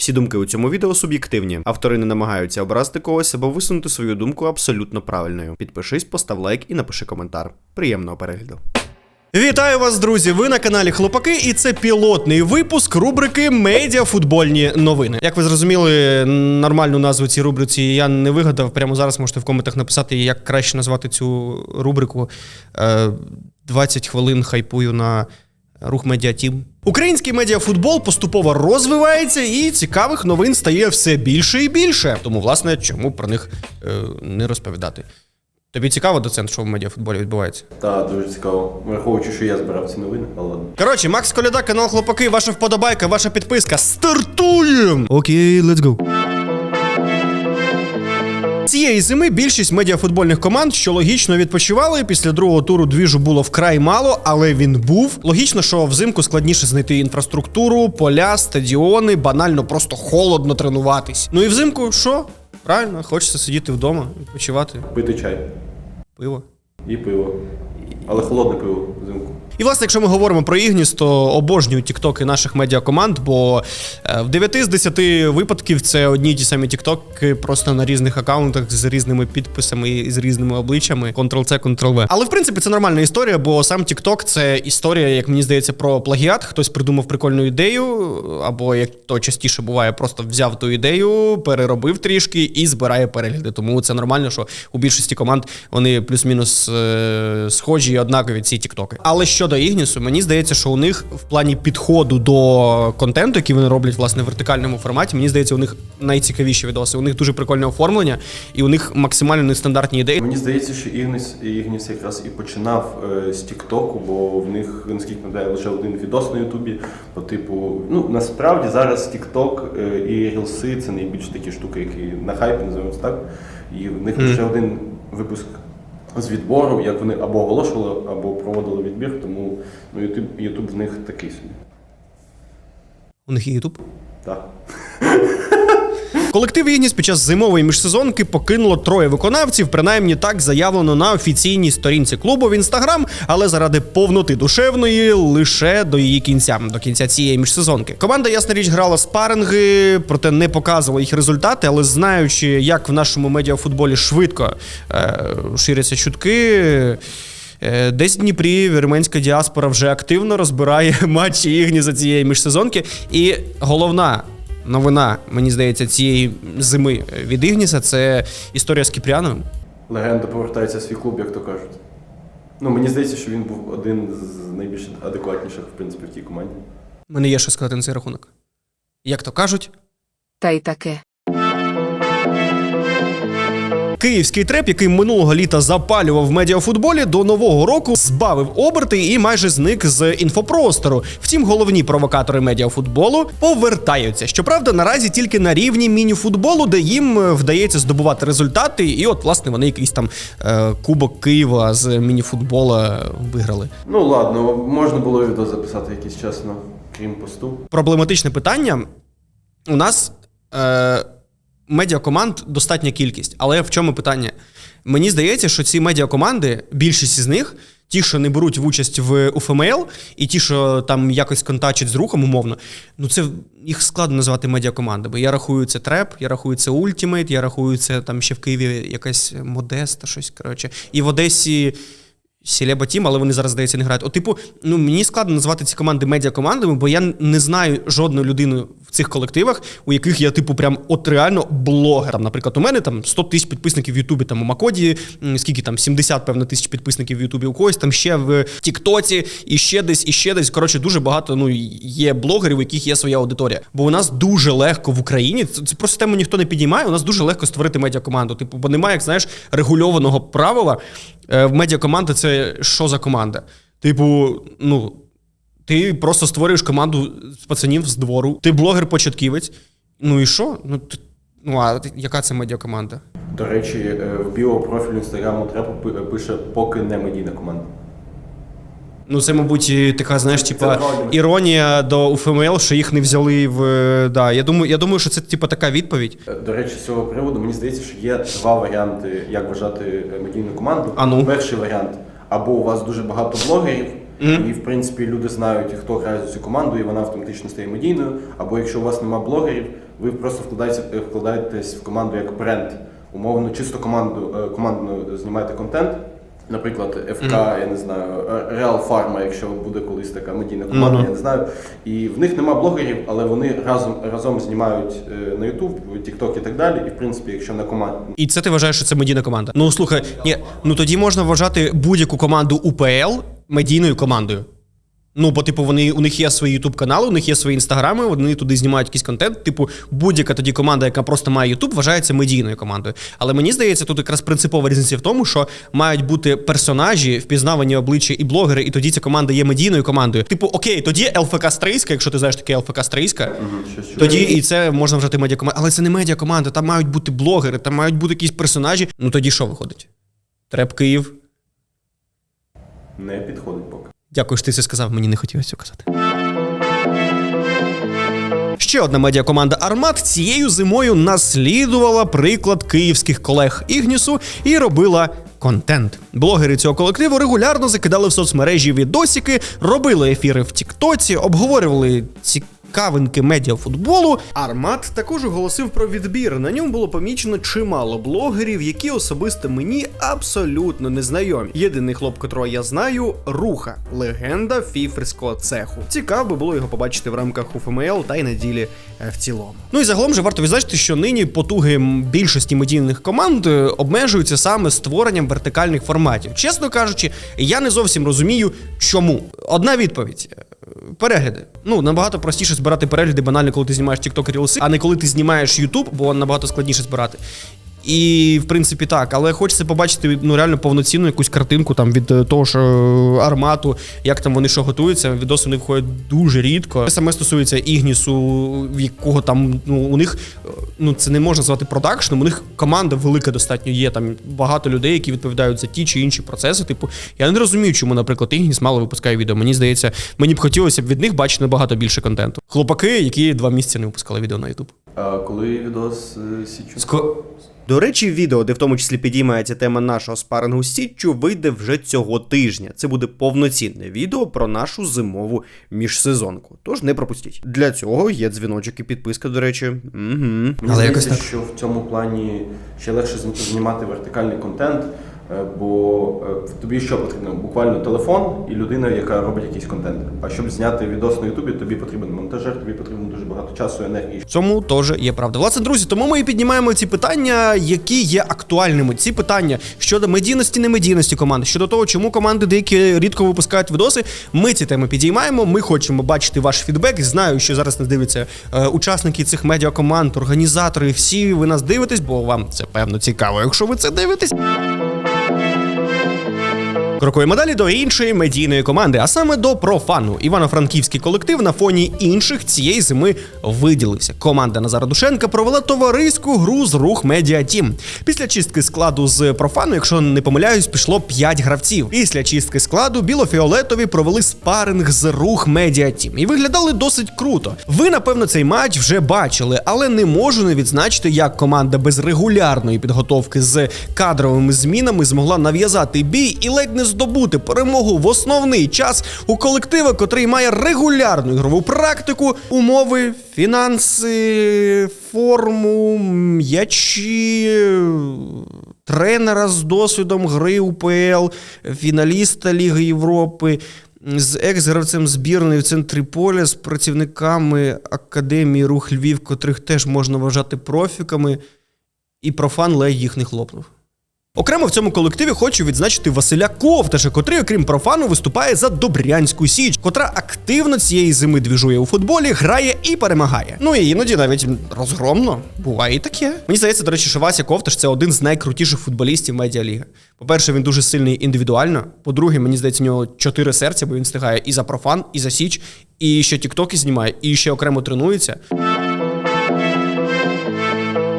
Всі думки у цьому відео суб'єктивні. Автори не намагаються образити когось або висунути свою думку абсолютно правильною. Підпишись, постав лайк і напиши коментар. Приємного перегляду. Вітаю вас, друзі! Ви на каналі Хлопаки, і це пілотний випуск рубрики Медіафутбольні новини. Як ви зрозуміли, нормальну назву цій рубриці я не вигадав. Прямо зараз можете в коментах написати, як краще назвати цю рубрику. Е, 20 хвилин хайпую на рух медіатім. Український медіафутбол поступово розвивається, і цікавих новин стає все більше і більше. Тому, власне, чому про них е, не розповідати? Тобі цікаво, доцент, що в медіафутболі відбувається? Так, дуже цікаво. Враховуючи, що я збирав ці новини, але ладно. Коротше, Макс Коляда, канал Хлопаки, ваша вподобайка, ваша підписка. Стартуємо! Окей, let's go. Цієї зими більшість медіафутбольних команд, що логічно відпочивали. Після другого туру двіжу було вкрай мало, але він був. Логічно, що взимку складніше знайти інфраструктуру, поля, стадіони, банально просто холодно тренуватись. Ну і взимку що? Правильно, хочеться сидіти вдома, відпочивати, Пити чай пиво. і пиво. Але холодне пиво взимку. І власне, якщо ми говоримо про Ігніс, то обожнюю тіктоки наших медіакоманд, бо е, в 9 з 10 випадків це одні й ті самі тіктоки, просто на різних аккаунтах з різними підписами і з різними обличчями. Ctrl-C, Ctrl-V. Але в принципі це нормальна історія, бо сам TikTok це історія, як мені здається, про плагіат. Хтось придумав прикольну ідею, або як то частіше буває, просто взяв ту ідею, переробив трішки і збирає перегляди. Тому це нормально, що у більшості команд вони плюс-мінус е, схожі і однакові ці тіктоки. Але щодо Ігнісу, мені здається, що у них в плані підходу до контенту, який вони роблять власне в вертикальному форматі, мені здається, у них найцікавіші відоси. У них дуже прикольне оформлення, і у них максимально нестандартні ідеї. Мені здається, що Ігніс, Ігніс якраз і починав е, з Тіктоку, бо в них, наскільки пам'ятаю, лише один відос на Ютубі. По типу, ну насправді зараз Тікток е, і Рілси це найбільш такі штуки, які на хайпі називаємо так. І в них лише один випуск з відбору, як вони або оголошували, або проводили відбір, тому ну, Ютуб, YouTube в них такий собі. У них є Ютуб. Так. Колектив Ігніс під час зимової міжсезонки покинуло троє виконавців, принаймні так заявлено на офіційній сторінці клубу в інстаграм, але заради повноти душевної лише до її кінця, до кінця цієї міжсезонки. Команда, ясна річ, грала спаринги, проте не показувала їх результати, але знаючи, як в нашому медіафутболі швидко е, ширяться чутки. Е, Десь в Дніпрі вірменська діаспора вже активно розбирає матчі Ігні за цієї міжсезонки. І головна новина, мені здається, цієї зими від Ігніса це історія з Кіпряновим. Легенда повертається в свій клуб, як то кажуть. Ну, мені здається, що він був один з найбільш адекватніших, в принципі, в тій команді. У мене є що сказати на цей рахунок. Як то кажуть, Та й таке. Київський треп, який минулого літа запалював в медіафутболі, до нового року збавив оберти і майже зник з інфопростору. Втім, головні провокатори медіафутболу повертаються. Щоправда, наразі тільки на рівні мініфутболу, де їм е, вдається здобувати результати. І от, власне, вони якийсь там е, кубок Києва з мініфутбола виграли. Ну ладно, можна було відео записати якийсь час, ну, крім посту. Проблематичне питання. У нас е, медіакоманд достатня кількість. Але в чому питання? Мені здається, що ці медіакоманди, більшість із них, ті, що не беруть участь в УФМЛ, і ті, що там якось контачать з рухом, умовно, ну це їх складно назвати медіакомандами. Я рахую це Треп, я рахую це Ультімейт, я рахую це там ще в Києві якась Модеста, щось коротше. І в Одесі. Сілеба Тім, але вони зараз, здається, не грають. От, типу, ну мені складно назвати ці команди медіакомандами, бо я не знаю жодної людини в цих колективах, у яких я, типу, прям от реально блогер. Там, наприклад, у мене там 100 тисяч підписників в Ютубі, там у Макоді, скільки там 70, певно, тисяч підписників в Ютубі у когось, там ще в Тіктоці, і ще десь, і ще десь. Коротше, дуже багато ну, є блогерів, у яких є своя аудиторія. Бо у нас дуже легко в Україні, це, просто тему ніхто не підіймає. У нас дуже легко створити медіакоманду. Типу, бо немає, як знаєш, регульованого правила. Е, В медіакоманда це що за команда? Типу, ну. Ти просто створюєш команду з пацанів з двору. Ти блогер-початківець. Ну і що? Ну, ти- ну а яка це медіакоманда? До речі, е, в біопрофілю інстаграму Трепу пише поки не медійна команда. Ну, це, мабуть, така, знаєш, типа іронія до УФМЛ, що їх не взяли в. е, Да, я думаю, я думаю, що це типа така відповідь. Е, До речі, з цього приводу мені здається, що є два варіанти, як вважати е, медійну команду. А ну? Перший варіант. Або у вас дуже багато блогерів, і в принципі люди знають, хто грає за цю команду, і вона автоматично стає медійною. Або якщо у вас нема блогерів, Ви просто вкладаєтесь, вкладаєтесь в команду як бренд. Умовно, чисто команду, е, командно знімаєте контент. Наприклад, ФК, я не знаю, Реал Фарма, якщо буде колись така медійна команда, mm -hmm. я не знаю. І в них нема блогерів, але вони разом разом знімають е, на Ютуб, Тікток і так далі. І в принципі, якщо на команді І це ти вважаєш, що це медійна команда? Ну слухай, ні, ну тоді можна вважати будь-яку команду УПЛ медійною командою. Ну, бо, типу, вони у них є свої ютуб канали, у них є свої інстаграми, вони туди знімають якийсь контент. Типу, будь-яка тоді команда, яка просто має Ютуб, вважається медійною командою. Але мені здається, тут якраз принципова різниця в тому, що мають бути персонажі, впізнавані обличчя і блогери, і тоді ця команда є медійною командою. Типу, окей, тоді ЛФК Стрийська, якщо ти знаєш таке ЛФК Стрийська, тоді і це можна вважати медіакоманда. Але це не медіакоманда, там мають бути блогери, там мають бути якісь персонажі. Ну тоді що виходить? Треп Київ. не підходить. Дякую, що ти це сказав, мені не хотілося казати. Ще одна медіакоманда Армат цією зимою наслідувала приклад київських колег Ігнісу і робила контент. Блогери цього колективу регулярно закидали в соцмережі відосики, робили ефіри в Тіктоці, обговорювали цікавинки медіафутболу. Армат також оголосив про відбір. На ньому було помічено чимало блогерів, які особисто мені абсолютно незнайомі. Єдиний хлоп, котрого я знаю, руха, легенда фіферського цеху. Цікаво би було його побачити в рамках УФМЛ та й на ділі е, в цілому. Ну і загалом же варто відзначити, що нині потуги більшості медійних команд е, обмежуються саме створенням вертикальних форматів. Чесно кажучи, я не зовсім розумію, чому. Одна відповідь. Перегляди. Ну, набагато простіше збирати перегляди банально, коли ти знімаєш TikTok Reels, а не коли ти знімаєш YouTube, бо набагато складніше збирати. І, в принципі, так, але хочеться побачити ну реально повноцінну якусь картинку там від е, того, що е, армату, як там вони що готуються. Відоси у них виходять дуже рідко. Це саме стосується Ігнісу, в якого там ну у них е, ну це не можна звати продакшном. У них команда велика достатньо є. Там багато людей, які відповідають за ті чи інші процеси. Типу, я не розумію, чому, наприклад, Ігніс мало випускає відео. Мені здається, мені б хотілося б від них бачити набагато більше контенту. Хлопаки, які два місяці не випускали відео на YouTube. А коли відос Січу? Ско... До речі, відео, де в тому числі підіймається тема нашого спарингу з Січчю, вийде вже цього тижня. Це буде повноцінне відео про нашу зимову міжсезонку. Тож не пропустіть. Для цього є дзвіночок і підписка, до речі. Угу. Але здається, якось так. що в цьому плані ще легше зн- знімати вертикальний контент, бо е, тобі що потрібно? Буквально телефон і людина, яка робить якийсь контент. А щоб зняти відос на Ютубі, тобі потрібен монтажер, тобі потрібно дуже багато часу, енергії. В цьому теж є правда. Власне, друзі, тому ми і піднімаємо ці питання, які є актуальними. Ці питання щодо медійності, немедійності команди, щодо того, чому команди деякі рідко випускають відоси. Ми ці теми підіймаємо. Ми хочемо бачити ваш фідбек. Знаю, що зараз нас дивляться е, учасники цих медіакоманд, організатори. Всі ви нас дивитесь, бо вам це певно цікаво, якщо ви це дивитесь. Крокуємо далі до іншої медійної команди, а саме до профану. Івано-Франківський колектив на фоні інших цієї зими виділився. Команда Назара Душенка провела товариську гру з рух Медіа Тім. Після чистки складу з профану, якщо не помиляюсь, пішло 5 гравців. Після чистки складу білофіолетові провели спаринг з рух Медіа Тім і виглядали досить круто. Ви, напевно, цей матч вже бачили, але не можу не відзначити, як команда без регулярної підготовки з кадровими змінами змогла нав'язати бій і ледь не здобути перемогу в основний час у колектива, котрий має регулярну ігрову практику, умови, фінанси, форму, м'ячі, тренера з досвідом гри УПЛ, фіналіста Ліги Європи. З екс-гравцем збірної в центрі поля, з працівниками Академії Рух Львів, котрих теж можна вважати профіками, і профан ледь їх не хлопнув. Окремо в цьому колективі хочу відзначити Василя Ковташа, котрий, окрім профану, виступає за Добрянську Січ, котра активно цієї зими двіжує у футболі, грає і перемагає. Ну і іноді навіть розгромно. Буває і таке. Мені здається, до речі, що Вася Ковташ це один з найкрутіших футболістів медіаліги. По-перше, він дуже сильний індивідуально. По-друге, мені здається, у нього чотири серця, бо він встигає і за профан, і за Січ, і ще тіктоки знімає, і ще окремо тренується.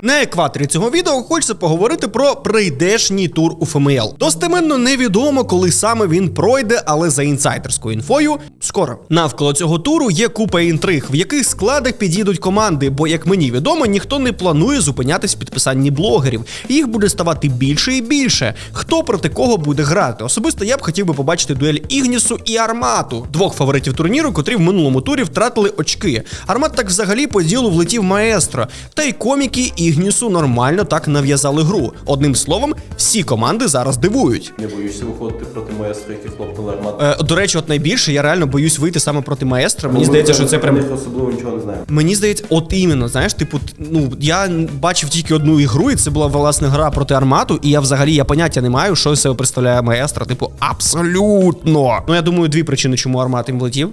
На екваторі цього відео хочеться поговорити про прийдешній тур у ФМЛ. Достеменно невідомо, коли саме він пройде, але за інсайдерською інфою скоро. Навколо цього туру є купа інтриг, в яких складах під'їдуть команди, бо, як мені відомо, ніхто не планує зупинятись в підписанні блогерів. Їх буде ставати більше і більше. Хто проти кого буде грати? Особисто я б хотів би побачити дуель Ігнісу і Армату, двох фаворитів турніру, котрі в минулому турі втратили очки. Армат так взагалі по ділу влетів маестро. Та й коміки Ігнісу нормально так нав'язали гру. Одним словом, всі команди зараз дивують. Не боюся виходити проти маестро, які хлопнули армату. Е, до речі, от найбільше я реально боюсь вийти саме проти маестро. Мені здається, що це прям особливо нічого не знаємо. Мені здається, от іменно, знаєш, типу, ну я бачив тільки одну ігру, і це була власне гра проти армату, і я взагалі я поняття не маю, що себе представляє маестро. Типу, абсолютно. Ну я думаю, дві причини, чому армат їм влетів.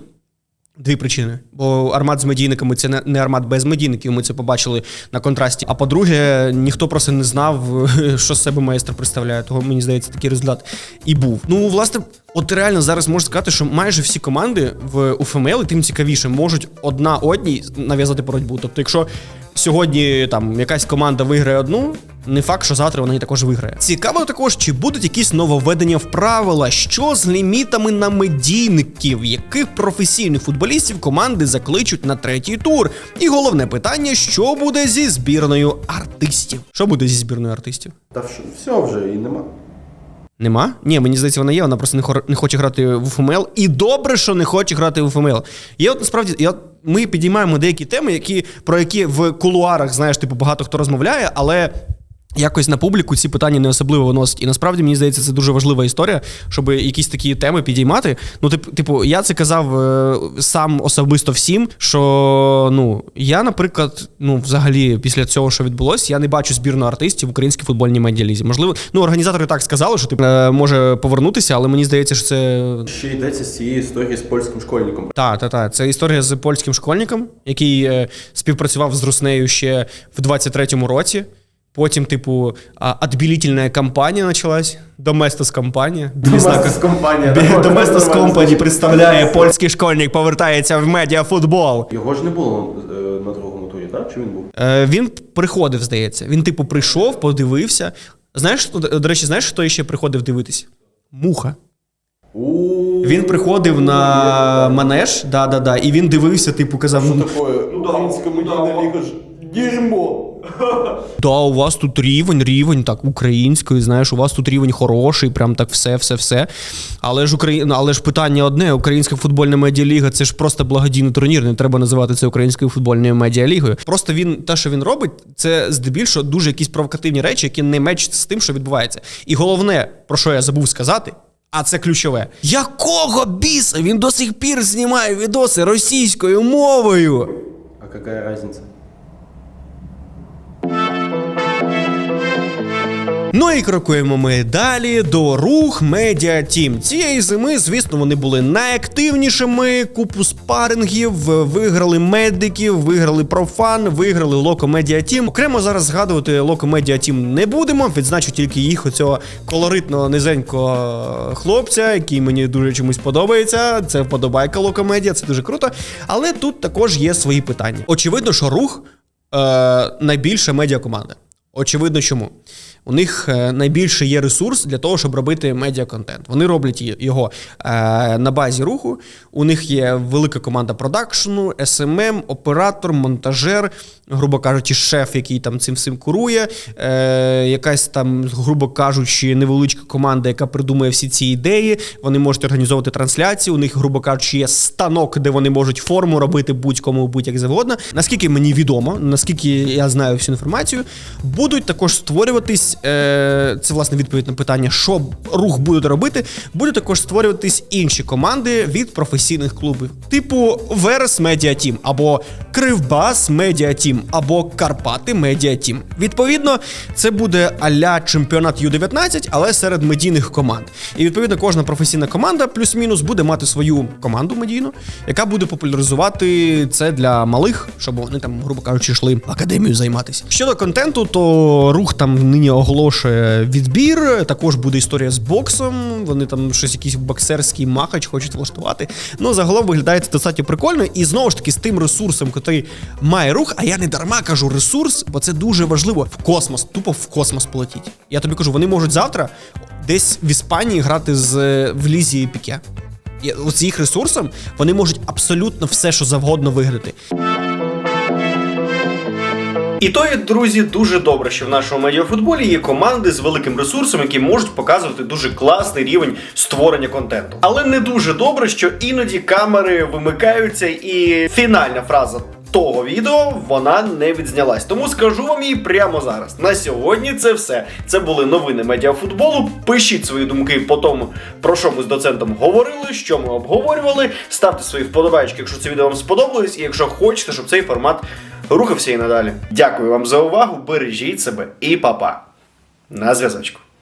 Дві причини. Бо армат з медійниками це не, армат без медійників. Ми це побачили на контрасті. А по-друге, ніхто просто не знав, що з себе майстер представляє. Того мені здається, такий результат і був. Ну, власне, от реально зараз можна сказати, що майже всі команди в УФМЛ, і тим цікавіше, можуть одна одній нав'язати боротьбу. Тобто, якщо сьогодні там якась команда виграє одну. Не факт, що завтра вона її також виграє. Цікаво також, чи будуть якісь нововведення в правила, що з лімітами на медійників, яких професійних футболістів команди закличуть на третій тур. І головне питання: що буде зі збірною артистів? Що буде зі збірною артистів? Та що, все вже і нема. Нема? Ні, мені здається, вона є, вона просто не, хор- не хоче грати в УФМЛ. І добре, що не хоче грати в УФМЛ. Я от насправді я, ми підіймаємо деякі теми, які, про які в кулуарах, знаєш, типу, багато хто розмовляє, але. Якось на публіку ці питання не особливо виносять. І насправді мені здається, це дуже важлива історія, щоб якісь такі теми підіймати. Ну, тип, типу, я це казав е, сам особисто всім, що ну я, наприклад, ну взагалі після цього, що відбулося, я не бачу збірну артистів в українській футбольній медіалізі. Можливо, ну організатори так сказали, що типу, е, може повернутися, але мені здається, що це Ще йдеться з цієї історії з польським школьником. так, так, так. Це історія з польським школьником, який е, співпрацював з Руснею ще в 23-му році. Потім, типу, а, кампанія почалась. Доместос кампанія. Доместос компанія. Доместос компані представляє польський школьник, повертається в медіафутбол. Його ж не було е, на другому турі, так? Чи він був? Е, він приходив, здається. Він, типу, прийшов, подивився. Знаєш, до речі, знаєш, хто ще приходив дивитись? Муха. Він приходив на манеж, да, да, да, і він дивився, типу, казав: Що ну, таке? Українська медійна ліга ж дерьмо. Да, у вас тут рівень, рівень так української, знаєш, у вас тут рівень хороший, прям так все, все, все. Але ж Україна, але ж питання одне: Українська футбольна медіаліга це ж просто благодійний турнір. Не треба називати це українською футбольною медіалігою. Просто він те, що він робить, це здебільшого дуже якісь провокативні речі, які не мечаться з тим, що відбувається. І головне, про що я забув сказати. А це ключове. Якого біса він до сих пір знімає відоси російською мовою? А яка разниця? Ну і крокуємо ми далі до рух Медіа Тім. Цієї зими, звісно, вони були найактивнішими. Купу спарингів, виграли медиків, виграли профан, виграли Локо Медіа Тім. Окремо зараз згадувати Локо Медіа Тім не будемо. Відзначу тільки їх оцього колоритного низенького хлопця, який мені дуже чомусь подобається. Це вподобайка Локо Медіа, це дуже круто. Але тут також є свої питання. Очевидно, що рух е, медіа команда Очевидно, чому. У них е, найбільше є ресурс для того, щоб робити медіаконтент. Вони роблять його е, на базі руху. У них є велика команда продакшену, SMM, оператор, монтажер, грубо кажучи, шеф, який там цим всім курує. Е, якась там, грубо кажучи, невеличка команда, яка придумує всі ці ідеї. Вони можуть організовувати трансляції. У них, грубо кажучи, є станок, де вони можуть форму робити будь-кому будь-як завгодно. Наскільки мені відомо, наскільки я знаю всю інформацію, будуть також створюватись. Е, це власне відповідь на питання, що рух буде робити. Будуть також створюватись інші команди від професійних клубів, типу Верес Медіа Тім, або Кривбас Медіа Тім, або Карпати Медіа Тім. Відповідно, це буде аля чемпіонат Ю-19, але серед медійних команд. І відповідно кожна професійна команда плюс-мінус буде мати свою команду медійну, яка буде популяризувати це для малих, щоб вони там, грубо кажучи, йшли в академію займатися. Щодо контенту, то рух там нині оголошує відбір. Також буде історія з боксом. Вони там щось якийсь боксерський махач хочуть влаштувати. Ну, загалом виглядає це достатньо прикольно. І знову ж таки, з тим ресурсом, який має рух, а я не дарма кажу ресурс, бо це дуже важливо. В космос, тупо в космос полетіть. Я тобі кажу, вони можуть завтра десь в Іспанії грати з в лізі піке. З їх ресурсом вони можуть абсолютно все, що завгодно виграти. І то, є, друзі, дуже добре, що в нашому медіафутболі є команди з великим ресурсом, які можуть показувати дуже класний рівень створення контенту. Але не дуже добре, що іноді камери вимикаються, і фінальна фраза. Того відео вона не відзнялась. Тому скажу вам її прямо зараз. На сьогодні це все. Це були новини медіафутболу. Пишіть свої думки по тому, про що ми з доцентом говорили, що ми обговорювали. Ставте свої вподобайки, якщо це відео вам сподобалось, і якщо хочете, щоб цей формат рухався і надалі. Дякую вам за увагу. Бережіть себе і па-па. На зв'язочку.